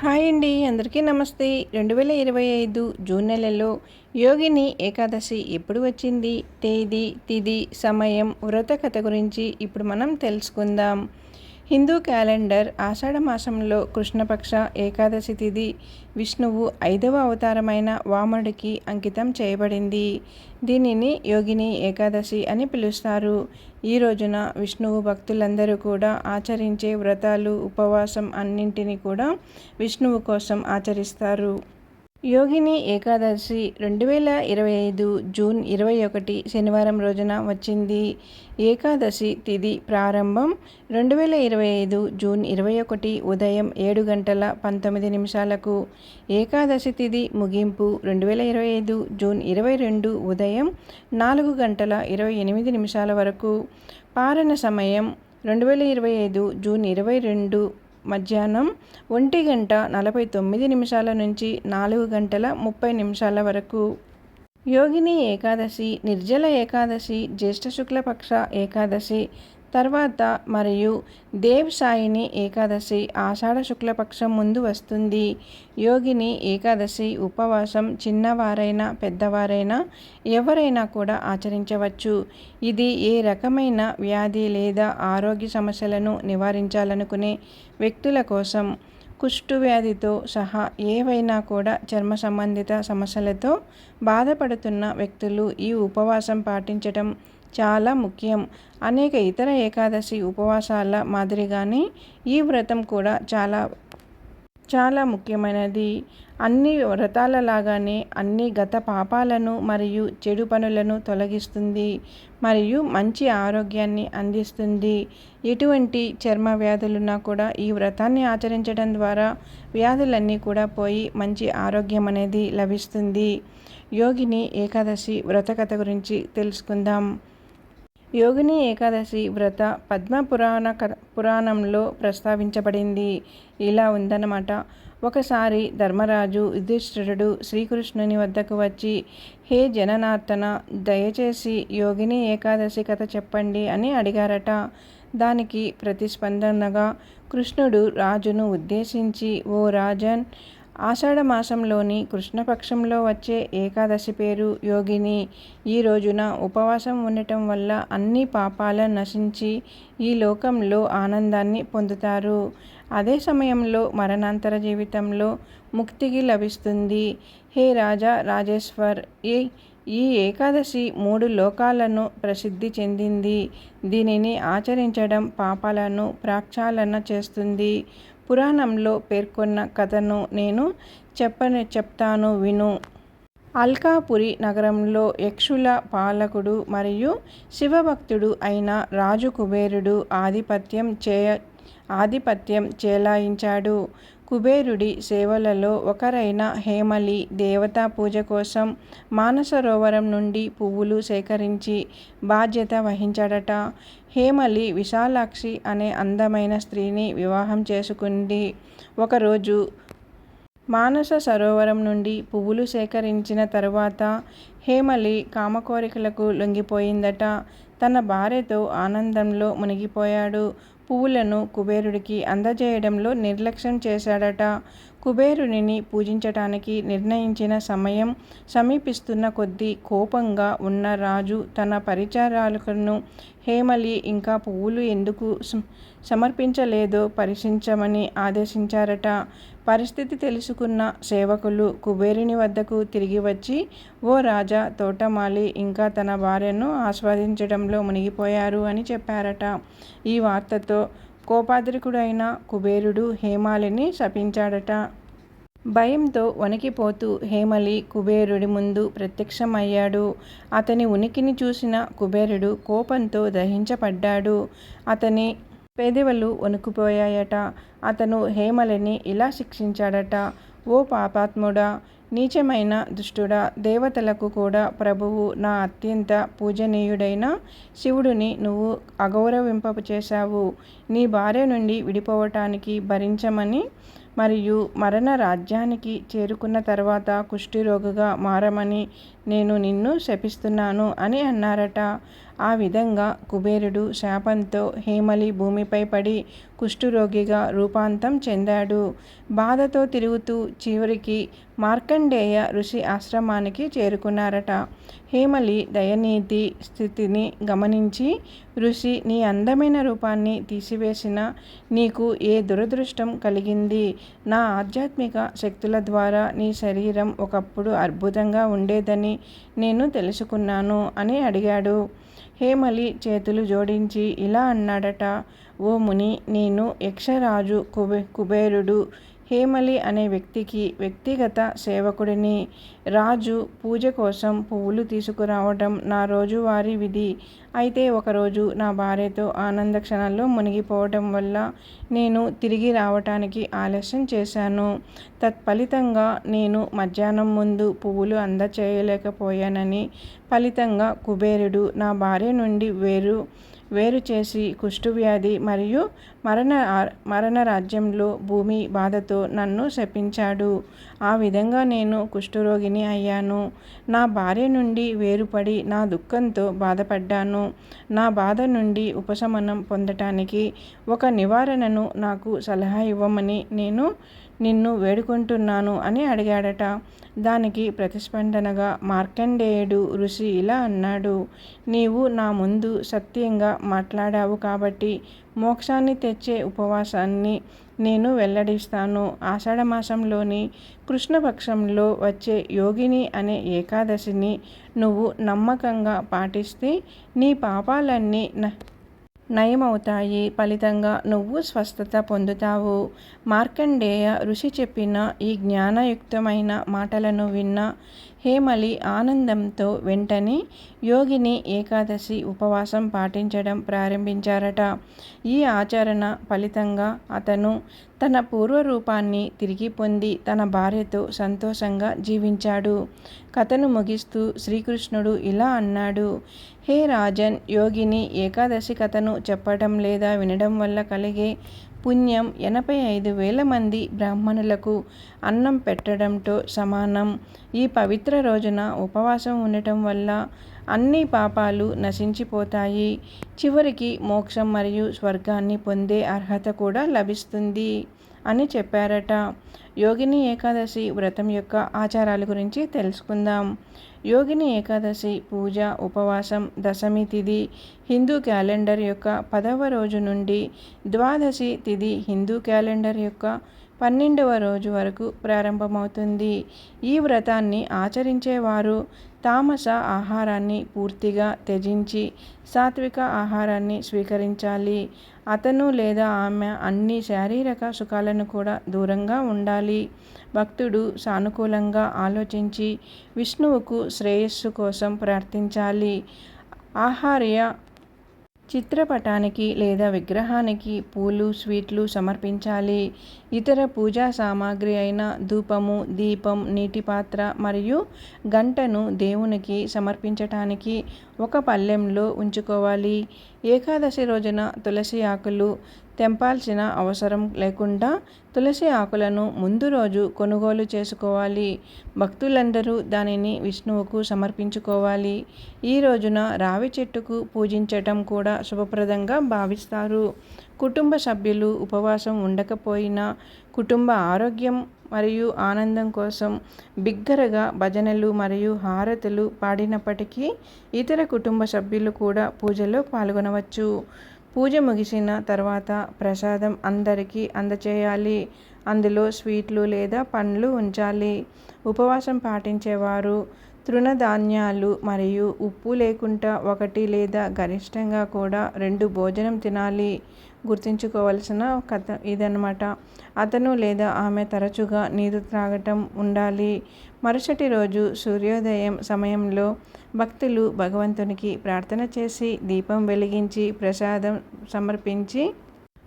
Hi అండి అందరికీ నమస్తే. రెండు వేల ఇరవై ఐదు జూన్ నెలలో యోగిని ఏకాదశి ఎప్పుడు వచ్చింది? తేదీ తిది సమయం వ్రత కథ గురించి ఇప్పుడు మనం తెలుసుకుందాం. హిందూ క్యాలెండర్ ఆషాఢ మాసంలో కృష్ణపక్ష ఏకాదశి తిథి విష్ణువు ఐదవ అవతారమైన వామనుడికి అంకితం చేయబడింది. దీనిని యోగిని ఏకాదశి అని పిలుస్తారు. ఈ రోజున విష్ణువు భక్తులందరూ కూడా ఆచరించే వ్రతాలు ఉపవాసం అన్నింటినీ కూడా విష్ణువు కోసం ఆచరిస్తారు. యోగిని ఏకాదశి రెండు వేల ఇరవై ఐదు జూన్ ఇరవై ఒకటి శనివారం రోజున వచ్చింది. ఏకాదశి తిథి ప్రారంభం రెండు వేల ఇరవై ఐదు జూన్ ఇరవై ఒకటి ఉదయం ఏడు గంటల పంతొమ్మిది నిమిషాలకు. ఏకాదశి తిథి ముగింపు రెండు వేల ఇరవై ఐదు జూన్ ఇరవై రెండు ఉదయం నాలుగు గంటల ఇరవై ఎనిమిది నిమిషాల వరకు. పారణ సమయం రెండు వేల ఇరవై ఐదు జూన్ ఇరవై రెండు మధ్యాహ్నం ఒంటి గంట నలభై తొమ్మిది నిమిషాల నుంచి నాలుగు గంటల ముప్పై నిమిషాల వరకు. యోగిని ఏకాదశి నిర్జల ఏకాదశి జ్యేష్ఠ శుక్లపక్ష ఏకాదశి తర్వాత మరియు దేవ్ సాయిని ఏకాదశి ఆషాఢ శుక్లపక్షం ముందు వస్తుంది. యోగిని ఏకాదశి ఉపవాసం చిన్నవారైనా పెద్దవారైనా ఎవరైనా కూడా ఆచరించవచ్చు. ఇది ఏ రకమైన వ్యాధి లేదా ఆరోగ్య సమస్యలను నివారించాలనుకునే వ్యక్తుల కోసం కుష్టు వ్యాధితో సహా ఏవైనా కూడా చర్మ సంబంధిత సమస్యలతో బాధపడుతున్న వ్యక్తులు ఈ ఉపవాసం పాటించటం చాలా ముఖ్యం. అనేక ఇతర ఏకాదశి ఉపవాసాల మాదిరిగానే ఈ వ్రతం కూడా చాలా చాలా ముఖ్యమైనది. అన్ని వ్రతాల లాగానే అన్ని గత పాపాలను మరియు చెడు పనులను తొలగిస్తుంది మరియు మంచి ఆరోగ్యాన్ని అందిస్తుంది. ఎటువంటి చర్మ వ్యాధులున్నా కూడా ఈ వ్రతాన్ని ఆచరించడం ద్వారా వ్యాధులన్నీ కూడా పోయి మంచి ఆరోగ్యం అనేది లభిస్తుంది. యోగిని ఏకాదశి వ్రతకథ గురించి తెలుసుకుందాం. యోగిని ఏకాదశి వ్రత పద్మ పురాణ పురాణంలో ప్రస్తావించబడింది. ఇలా ఉందన్నమాట. ఒకసారి ధర్మరాజు యుధిష్ఠిరుడు శ్రీకృష్ణుని వద్దకు వచ్చి హే జననార్తన దయచేసి యోగిని ఏకాదశి కథ చెప్పండి అని అడిగారట. దానికి ప్రతిస్పందనగా కృష్ణుడు రాజును ఉద్దేశించి ఓ రాజన్ ఆషాఢ మాసంలోని కృష్ణపక్షంలో వచ్చే ఏకాదశి పేరు యోగిని. ఈ రోజున ఉపవాసం ఉండటం వల్ల అన్ని పాపాలను నశించి ఈ లోకంలో ఆనందాన్ని పొందుతారు. అదే సమయంలో మరణాంతర జీవితంలో ముక్తికి లభిస్తుంది. హే రాజా రాజేశ్వర్ ఈ ఈ ఏకాదశి మూడు లోకాలను ప్రసిద్ధి చెందింది. దీనిని ఆచరించడం పాపాలను ప్రాక్షాళన చేస్తుంది. పురాణంలో పేర్కొన్న కథను నేను చెప్పని చెప్తాను విను. అల్కాపురి నగరంలో యక్షుల పాలకుడు మరియు శివభక్తుడు అయిన రాజు కుబేరుడు ఆధిపత్యం చేయ ఆధిపత్యం చేలాయించాడు. కుబేరుడి సేవలలో ఒకరైన హేమలి దేవతా పూజ కోసం మానసరోవరం నుండి పువ్వులు సేకరించి బాధ్యత వహించాడట. హేమలి విశాలాక్షి అనే అందమైన స్త్రీని వివాహం చేసుకుంది. ఒకరోజు మానస సరోవరం నుండి పువ్వులు సేకరించిన తరువాత హేమలి కామకోరికలకు లొంగిపోయిందట. తన భార్యతో ఆనందంలో మునిగిపోయాడు. పువ్వులను కుబేరుడికి అందజేయడంలో నిర్లక్ష్యం చేశాడట. కుబేరునిని పూజించటానికి నిర్ణయించిన సమయం సమీపిస్తున్న కొద్దీ కోపంగా ఉన్న రాజు తన పరిచారాలకును హేమలి ఇంకా పువ్వులు ఎందుకు సమర్పించలేదో పరిశీలించమని ఆదేశించారట. పరిస్థితి తెలుసుకున్న సేవకులు కుబేరుని వద్దకు తిరిగి వచ్చి ఓ రాజా తోటమాలి ఇంకా తన భార్యను ఆస్వాదించడంలో మునిగిపోయారు అని చెప్పారట. ఈ వార్తతో కోపాద్రికుడైన కుబేరుడు హేమాలిని శపించాడట. భయంతో వణికిపోతూ హేమలి కుబేరుడి ముందు ప్రత్యక్షమయ్యాడు. అతని ఉనికిని చూసిన కుబేరుడు కోపంతో దహించబడ్డాడు. అతని పేదవాళ్ళు వణుకుపోయాయట. అతను హేమలిని ఇలా శిక్షించాడట. ఓ పాపాత్ముడా నీచమైన దుష్టుడా దేవతలకు కూడా ప్రభువు నా అత్యంత పూజనీయుడైన శివుడిని నువ్వు అగౌరవింపచేశావు. నీ భార్య నుండి విడిపోవటానికి భరించమని మరియు మరణ రాజ్యానికి చేరుకున్న తర్వాత కుష్ఠిరోగిగా మారమని నేను నిన్ను శపిస్తున్నాను అని అన్నారట. ఆ విధంగా కుబేరుడు శాపంతో హేమలి భూమిపై పడి కుష్ఠురోగిగా రూపాంతం చెందాడు. బాధతో తిరుగుతూ చివరికి మార్కండేయ ఋషి ఆశ్రమానికి చేరుకున్నారట. హేమలి దయనీతి స్థితిని గమనించి ఋషి నీ అందమైన రూపాన్ని తీసివేసిన నీకు ఏ దురదృష్టం కలిగింది? నా ఆధ్యాత్మిక శక్తుల ద్వారా నీ శరీరం ఒకప్పుడు అద్భుతంగా ఉండేదని నేను తెలుసుకున్నాను అని అడిగాడు. హేమలి చేతులు జోడించి ఇలా అన్నాడట ఓ ముని నేను యక్షరాజు కుబే కుబేరుడు. హేమలి అనే వ్యక్తికి వ్యక్తిగత సేవకుడిని రాజు పూజ కోసం పువ్వులు తీసుకురావడం నా రోజువారీ విధి. అయితే ఒకరోజు నా భార్యతో ఆనంద క్షణాల్లో మునిగిపోవడం వల్ల నేను తిరిగి రావటానికి ఆలస్యం చేశాను. తత్ఫలితంగా నేను మధ్యాహ్నం ముందు పువ్వులు అందచేయలేకపోయానని ఫలితంగా కుబేరుడు నా భార్య నుండి వేరు వేరు చేసి కుష్ఠువ్యాధి మరియు మరణ మరణ రాజ్యంలో భూమి బాధతో నన్ను శపించాడు. ఆ విధంగా నేను కుష్ఠరోగిని అయ్యాను. నా భార్య నుండి వేరుపడి నా దుఃఖంతో బాధపడ్డాను. నా బాధ నుండి ఉపశమనం పొందటానికి ఒక నివారణను నాకు సలహా ఇవ్వమని నేను నిన్ను వేడుకుంటున్నాను అని అడిగాడట. దానికి ప్రతిస్పందనగా మార్కండేయుడు ఋషి ఇలా అన్నాడు నీవు నా ముందు సత్యంగా మాట్లాడావు కాబట్టి మోక్షాన్ని తెచ్చే ఉపవాసాన్ని నేను వెల్లడిస్తాను. ఆషాఢమాసంలోని కృష్ణపక్షంలో వచ్చే యోగిని అనే ఏకాదశిని నువ్వు నమ్మకంగా పాటిస్తే నీ పాపాలన్నీ నయమవుతాయి. ఫలితంగా నువ్వు స్వస్థత పొందుతావు. మార్కండేయ ఋషి చెప్పిన ఈ జ్ఞానయుక్తమైన మాటలను విన్న హేమలి ఆనందంతో వెంటనే యోగిని ఏకాదశి ఉపవాసం పాటించడం ప్రారంభించారట. ఈ ఆచరణ ఫలితంగా అతను తన పూర్వరూపాన్ని తిరిగి పొంది తన భార్యతో సంతోషంగా జీవించాడు. కథను ముగిస్తూ శ్రీకృష్ణుడు ఇలా అన్నాడు హే రాజన్ యోగిని ఏకాదశి కథను చెప్పడం లేదా వినడం వల్ల కలిగే పుణ్యం ఎనభై ఐదు వేల మంది బ్రాహ్మణులకు అన్నం పెట్టడంతో సమానం. ఈ పవిత్ర రోజున ఉపవాసం ఉండటం వల్ల అన్ని పాపాలు నశించిపోతాయి. చివరికి మోక్షం మరియు స్వర్గాన్ని పొందే అర్హత కూడా లభిస్తుంది అని చెప్పారట. యోగిని ఏకాదశి వ్రతం యొక్క ఆచారాల గురించి తెలుసుకుందాం. యోగిని ఏకాదశి పూజ ఉపవాసం దశమి తిథి హిందూ క్యాలెండర్ యొక్క పదవ రోజు నుండి ద్వాదశి తిథి హిందూ క్యాలెండర్ యొక్క పన్నెండవ రోజు వరకు ప్రారంభమవుతుంది. ఈ వ్రతాన్ని ఆచరించేవారు తామస ఆహారాన్ని పూర్తిగా త్యజించి సాత్విక ఆహారాన్ని స్వీకరించాలి. అతను లేదా ఆమె అన్ని శారీరక సుఖాలను కూడా దూరంగా ఉండాలి. భక్తుడు సానుకూలంగా ఆలోచించి విష్ణువుకు శ్రేయస్సు కోసం ప్రార్థించాలి. ఆహార్య చిత్రపటానికి లేదా విగ్రహానికి పూలు స్వీట్లు సమర్పించాలి. ఇతర పూజా సామాగ్రి అయిన ధూపము దీపం నీటి పాత్ర మరియు గంటను దేవునికి సమర్పించటానికి ఒక పళ్ళెంలో ఉంచుకోవాలి. ఏకాదశి రోజున తులసి ఆకులు తెంపాల్సిన అవసరం లేకుండా తులసి ఆకులను ముందు రోజు కొనుగోలు చేసుకోవాలి. భక్తులందరూ దానిని విష్ణువుకు సమర్పించుకోవాలి. ఈ రోజున రావి చెట్టుకు పూజించటం కూడా శుభప్రదంగా భావిస్తారు. కుటుంబ సభ్యులు ఉపవాసం ఉండకపోయినా కుటుంబ ఆరోగ్యం మరియు ఆనందం కోసం బిగ్గరగా భజనలు మరియు హారతులు పాడినప్పటికీ ఇతర కుటుంబ సభ్యులు కూడా పూజలో పాల్గొనవచ్చు. పూజ ముగిసిన తర్వాత ప్రసాదం అందరికీ అందచేయాలి. అందులో స్వీట్లు లేదా పండ్లు ఉంచాలి. ఉపవాసం పాటించేవారు తృణధాన్యాలు మరియు ఉప్పు లేకుండా ఒకటి లేదా గరిష్టంగా కూడా రెండు భోజనం తినాలి గుర్తుంచుకోవలసిన కథ ఇదనమాట అతను లేదా ఆమె తరచుగా నీరు త్రాగటం ఉండాలి. మరుసటి రోజు సూర్యోదయం సమయంలో భక్తులు భగవంతునికి ప్రార్థన చేసి దీపం వెలిగించి ప్రసాదం సమర్పించి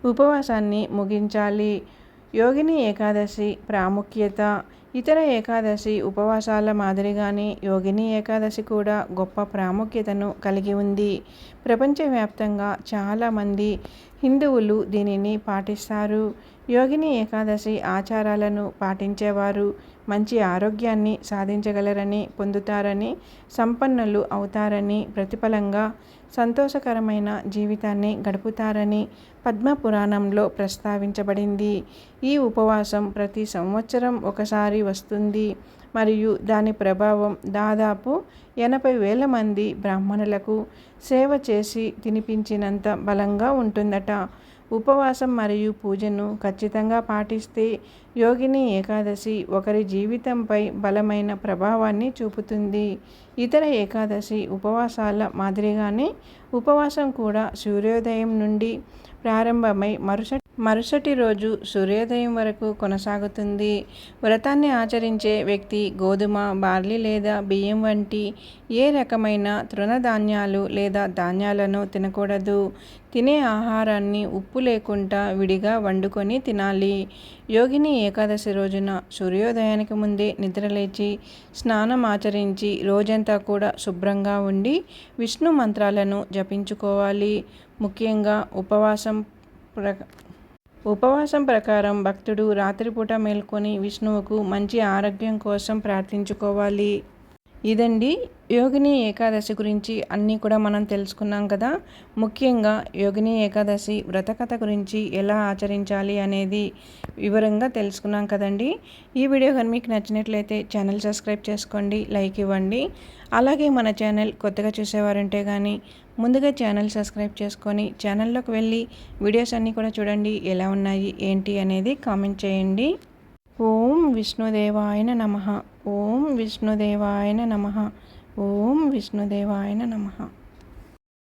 ఉపవాసాన్ని ముగించాలి. యోగిని ఏకాదశి ప్రాముఖ్యత ఇతర ఏకాదశి ఉపవాసాల మాదిరిగానే యోగిని ఏకాదశి కూడా గొప్ప ప్రాముఖ్యతను కలిగి ఉంది. ప్రపంచవ్యాప్తంగా చాలామంది హిందువులు దీనిని పాటిస్తారు. యోగిని ఏకాదశి ఆచారాలను పాటించేవారు. మంచి ఆరోగ్యాన్ని సాధించగలరని పొందుతారని సంపన్నులు అవుతారని ప్రతిఫలంగా సంతోషకరమైన జీవితాన్ని గడుపుతారని పద్మపురాణంలో ప్రస్తావించబడింది. ఈ ఉపవాసం ప్రతి సంవత్సరం ఒకసారి వస్తుంది. మరియు దాని ప్రభావం దాదాపు ఎనభై వేల మంది బ్రాహ్మణులకు సేవ చేసి తినిపించినంత బలంగా ఉంటుందట. ఉపవాసం మరియు పూజను ఖచ్చితంగా పాటిస్తే యోగిని ఏకాదశి ఒకరి జీవితంపై బలమైన ప్రభావాన్ని చూపుతుంది. ఇతర ఏకాదశి ఉపవాసాల మాదిరిగానే ఉపవాసం కూడా సూర్యోదయం నుండి ప్రారంభమై మరుసటి మరుసటి రోజు సూర్యోదయం వరకు కొనసాగుతుంది. వ్రతాన్ని ఆచరించే వ్యక్తి గోధుమ బార్లీ లేదా బియ్యం వంటి ఏ రకమైన తృణధాన్యాలు లేదా ధాన్యాలను తినకూడదు. తినే ఆహారాన్ని ఉప్పు లేకుండా విడిగా వండుకొని తినాలి. యోగిని ఏకాదశి రోజున సూర్యోదయానికి ముందే నిద్రలేచి స్నానం ఆచరించి రోజంతా కూడా శుభ్రంగా ఉండి విష్ణు మంత్రాలను జపించుకోవాలి. ముఖ్యంగా ఉపవాసం ప్ర ఉపవాసం ప్రకారం భక్తుడు రాత్రిపూట మేల్కొని విష్ణువుకు మంచి ఆరోగ్యం కోసం ప్రార్థించుకోవాలి. ఇదండి యోగిని ఏకాదశి గురించి అన్నీ కూడా మనం తెలుసుకున్నాం కదా. ముఖ్యంగా యోగిని ఏకాదశి వ్రతకథ గురించి ఎలా ఆచరించాలి అనేది వివరంగా తెలుసుకున్నాం కదండి. ఈ వీడియో కానీ మీకు నచ్చినట్లయితే ఛానల్ సబ్స్క్రైబ్ చేసుకోండి లైక్ ఇవ్వండి. అలాగే మన ఛానల్ కొత్తగా చూసేవారంటే కానీ ముందుగా ఛానల్ సబ్స్క్రైబ్ చేసుకొని ఛానల్లోకి వెళ్ళి వీడియోస్ అన్నీ కూడా చూడండి ఎలా ఉన్నాయి ఏంటి అనేది కామెంట్ చేయండి. ఓం విష్ణుదేవాయన నమ. ఓం విష్ణుదేవాయన నమ. ఓం విష్ణుదేవాయన నమ.